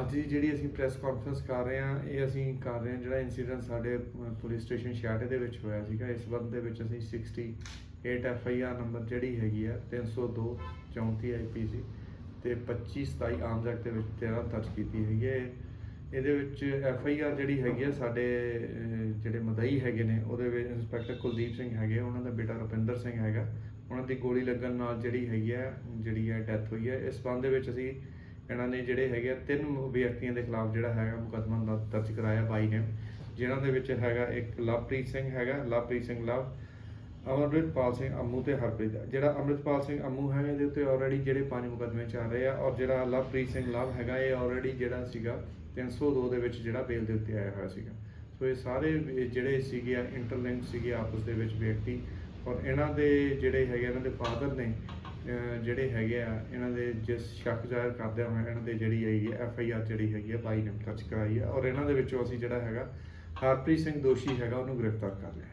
ਅੱਜ ਦੀ ਜਿਹੜੀ ਅਸੀਂ ਪ੍ਰੈਸ ਕਾਨਫਰੰਸ ਕਰ ਰਹੇ ਹਾਂ, ਇਹ ਅਸੀਂ ਕਰ ਰਹੇ ਹਾਂ ਜਿਹੜਾ ਇਨਸੀਡੈਂਟ ਸਾਡੇ ਪੁਲਿਸ ਸਟੇਸ਼ਨ ਛਿਆਟੇ ਦੇ ਵਿੱਚ ਹੋਇਆ ਸੀਗਾ, ਇਸ ਸੰਬੰਧ ਦੇ ਵਿੱਚ ਅਸੀਂ 68 ਐਫ ਆਈ ਆਰ ਨੰਬਰ ਜਿਹੜੀ ਹੈਗੀ ਆ 302 34 ਆਈ ਪੀ ਸੀ ਤੇ 25 27 ਆਮ ਐਕਟ ਦੇ ਵਿੱਚ 13 ਦਰਜ ਕੀਤੀ ਹੈਗੀ ਹੈ ਇਹਦੇ ਵਿੱਚ ਐਫ ਆਈ ਆਰ ਜਿਹੜੀ ਹੈਗੀ ਆ, ਸਾਡੇ ਜਿਹੜੇ ਮਦਈ ਹੈਗੇ ਨੇ, ਉਹਦੇ ਵਿੱਚ ਇੰਸਪੈਕਟਰ ਕੁਲਦੀਪ ਸਿੰਘ ਹੈਗੇ ਉਹਨਾਂ ਦਾ ਬੇਟਾ ਰੁਪਿੰਦਰ ਸਿੰਘ ਹੈਗਾ। ਉਹਨਾਂ ਦੀ ਗੋਲੀ ਲੱਗਣ ਨਾਲ ਜਿਹੜੀ ਹੈਗੀ ਆ, ਜਿਹੜੀ ਹੈ ਡੈਥ ਹੋਈ ਹੈ ਇਸ ਸੰਬੰਧ ਦੇ ਵਿੱਚ ਅਸੀਂ ਇਹਨਾਂ ਨੇ ਜਿਹੜੇ ਹੈਗੇ ਆ ਤਿੰਨ ਵਿਅਕਤੀਆਂ ਦੇ ਖਿਲਾਫ ਜਿਹੜਾ ਹੈਗਾ ਮੁਕੱਦਮਾ ਦਰਜ ਕਰਾਇਆ ਬਾਈ ਨੇ, ਜਿਨ੍ਹਾਂ ਦੇ ਵਿੱਚ ਹੈਗਾ ਇੱਕ ਲਵਪ੍ਰੀਤ ਸਿੰਘ ਹੈਗਾ, ਲਵਪ੍ਰੀਤ ਸਿੰਘ ਲਵ, ਅਮਰਪਾਲ ਸਿੰਘ ਅੰਮੂ ਤੇ ਹਰਪ੍ਰੀਤ, ਜਿਹੜਾ ਅਮਰਿਤਪਾਲ ਸਿੰਘ ਅੰਮੂ ਹੈ ਇਹਦੇ ਉੱਤੇ ਆਲਰੇਡੀ ਜਿਹੜੇ ਪੰਜ ਮੁਕੱਦਮੇ ਚੱਲ ਰਹੇ ਆ ਔਰ ਜਿਹੜਾ ਲਵਪ੍ਰੀਤ ਸਿੰਘ ਲਵ ਹੈਗਾ ਇਹ ਆਲਰੇਡੀ ਜਿਹੜਾ ਸੀਗਾ 302 ਦੇ ਵਿੱਚ ਜਿਹੜਾ ਬੇਲ ਦੇ ਉੱਤੇ ਆਇਆ ਹੋਇਆ ਸੀਗਾ। ਸੋ ਇਹ ਸਾਰੇ ਜਿਹੜੇ ਸੀਗੇ ਇੰਟਰਲਿੰਕ ਸੀਗੇ ਆਪਸ ਦੇ ਵਿੱਚ ਵਿਅਕਤੀ ਔਰ ਇਹਨਾਂ ਦੇ ਜਿਹੜੇ ਹੈਗੇ ਇਹਨਾਂ ਦੇ ਫਾਦਰ ਨੇ ਜਿਹੜੇ ਹੈਗੇ ਆ, ਇਹਨਾਂ ਦੇ ਜਿਸ ਸ਼ੱਕ ਜ਼ਾਹਿਰ ਕਰਦੇ ਹੋਏ ਇਹਨਾਂ ਦੇ ਜਿਹੜੀ ਹੈਗੀ ਐਫ ਆਈ ਆਰ ਜਿਹੜੀ ਹੈਗੀ ਆ, ਬਾਈ ਨੇ ਦਰਜ ਕਰਾਈ ਹੈ ਔਰ ਇਹਨਾਂ ਦੇ ਵਿੱਚੋਂ ਅਸੀਂ ਜਿਹੜਾ ਹੈਗਾ ਹਰਪ੍ਰੀਤ ਸਿੰਘ ਦੋਸ਼ੀ ਹੈਗਾ, ਉਹਨੂੰ ਗ੍ਰਿਫਤਾਰ ਕਰ ਲਿਆ